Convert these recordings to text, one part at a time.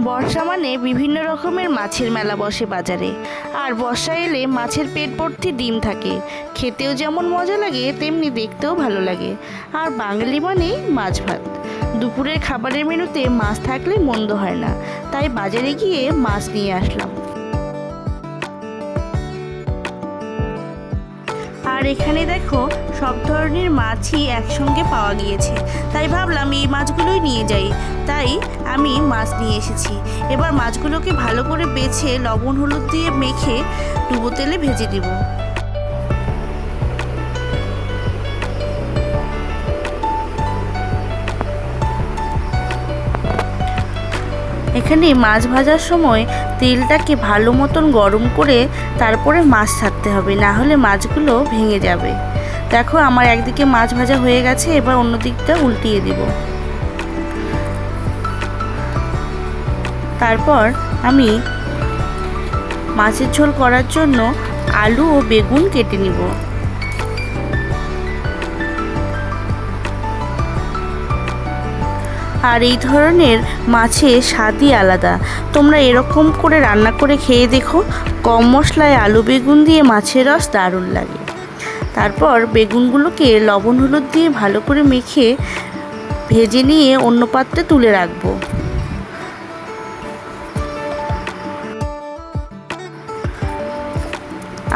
বর্ষা মানে বিভিন্ন রকমের মাছের মেলা বসে বাজারে। আর বর্ষা এলে মাছের পেট ভর্তি ডিম থাকে। খেতেও যেমন মজা লাগে, তেমনি দেখতেও ভালো লাগে। আর বাঙালি মানে মাছ ভাত। দুপুরের খাবারের মেনুতে মাছ থাকলে মন্দ হয় না। তাই বাজারে গিয়ে মাছ নিয়ে আসলাম। আর এখানে দেখো, সব ধরনের মাছই একসঙ্গে পাওয়া গিয়েছে। তাই ভাবলাম এই মাছগুলোই নিয়ে যাই। তাই আমি মাছ নিয়ে এসেছি। এবার মাছগুলোকে ভালো করে বেছে লবণ হলুদ দিয়ে মেখে ডুবো তেলে ভেজে দিব এখানে মাছ ভাজার সময় তেলটাকে ভালো মতন গরম করে তারপরে মাছ ছাড়তে হবে, না হলে মাছগুলো ভেঙে যাবে। দেখো আমার একদিকে মাছ ভাজা হয়ে গেছে, এবার অন্য দিকটা উল্টিয়ে দিব। তারপর আমি মাছের ঝোল করার জন্য আলু ও বেগুন কেটে নিব। আর এই ধরনের মাছের স্বাদই আলাদা। তোমরা এরকম করে রান্না করে খেয়ে দেখো, কম মশলায় আলু বেগুন দিয়ে মাছের রস দারুণ লাগে। তারপর বেগুনগুলোকে লবণ হলুদ দিয়ে ভালো করে মেখে ভেজে নিয়ে অন্য পাত্রে তুলে রাখব।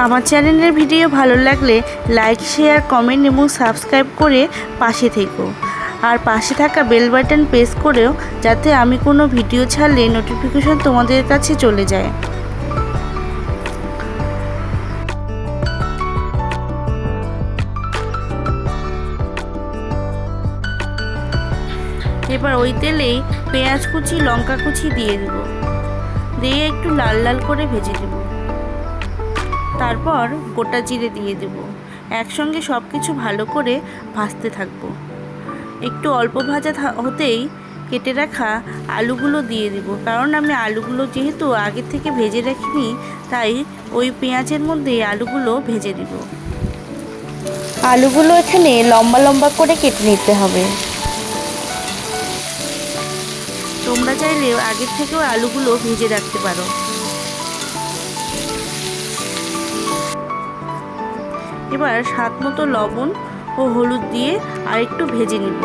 আমার চ্যানেলের ভিডিও ভালো লাগলে লাইক, শেয়ার, কমেন্ট এবং সাবস্ক্রাইব করে পাশে থেকো। আর পাশে থাকা বেল বাটন প্রেস করেও যাতে আমি কোনো ভিডিও ছাড়লে নোটিফিকেশন তোমাদের কাছে চলে যায়। এবার ওই তেলেই পেঁয়াজ কুচি, লঙ্কা কুচি দিয়ে দেব। দিয়ে একটু লাল লাল করে ভেজে দেব তারপর গোটা জিরে দিয়ে দেব। একসঙ্গে সব কিছু ভালো করে ভাজতে থাকব। একটু অল্প ভাজা হতেই কেটে রাখা আলুগুলো দিয়ে দিব। কারণ আমি আলুগুলো যেহেতু আগে থেকে ভেজে রাখিনি তাই ওই পেঁয়াজের মধ্যে আলুগুলো ভেজে দিব। আলুগুলো এখানে লম্বা লম্বা করে কেটে নিতে হবে। তোমরা চাইলে আগের থেকেও আলুগুলো ভেজে রাখতে পারো। এবার স্বাদ মতো লবণ ও হলুদ দিয়ে আর একটু ভেজে নিব।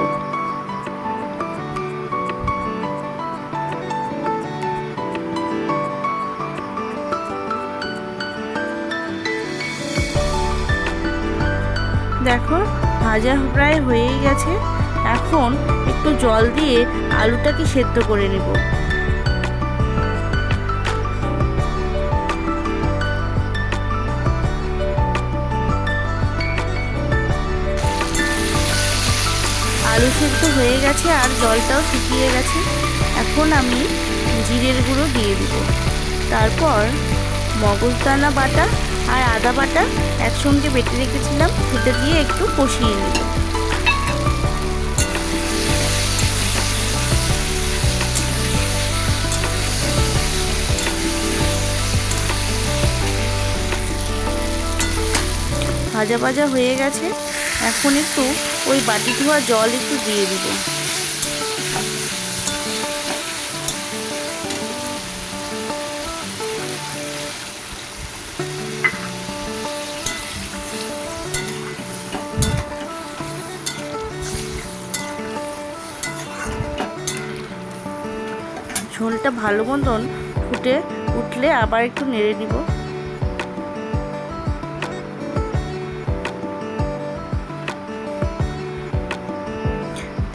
দেখো, ভাজা প্রায় হয়েই গেছে। এখন একটু জল দিয়ে আলুটাকে সেদ্ধ করে নেব। আলু সেদ্ধ হয়ে গেছে আর জলটাও শুকিয়ে গেছে। এখন আমি জিরের গুঁড়ো দিয়ে দিব। তারপর মগজদানা বাটা আর আদা বাটা একসঙ্গে বেটে রেখেছিলাম। সেটা দিয়ে একটু কষিয়ে নেব। ভাজা ভাজা হয়ে গেছে। এখন একটু ওই বাটি ধোয়া জল একটু দিয়ে দিব। ঝোলটা ভালো মতন ফুটে উঠলে আবার একটু নেড়ে দিব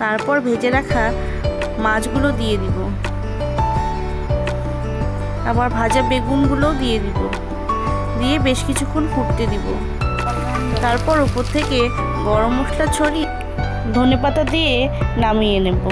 তারপর ভেজে রাখা মাছগুলো দিয়ে দিব। আবার ভাজা বেগুনগুলোও দিয়ে দিব। দিয়ে বেশ কিছুক্ষণ ফুটতে দিব। তারপর উপর থেকে গরম মশলা ছড়িয়ে ধনে পাতা দিয়ে নামিয়ে নেব।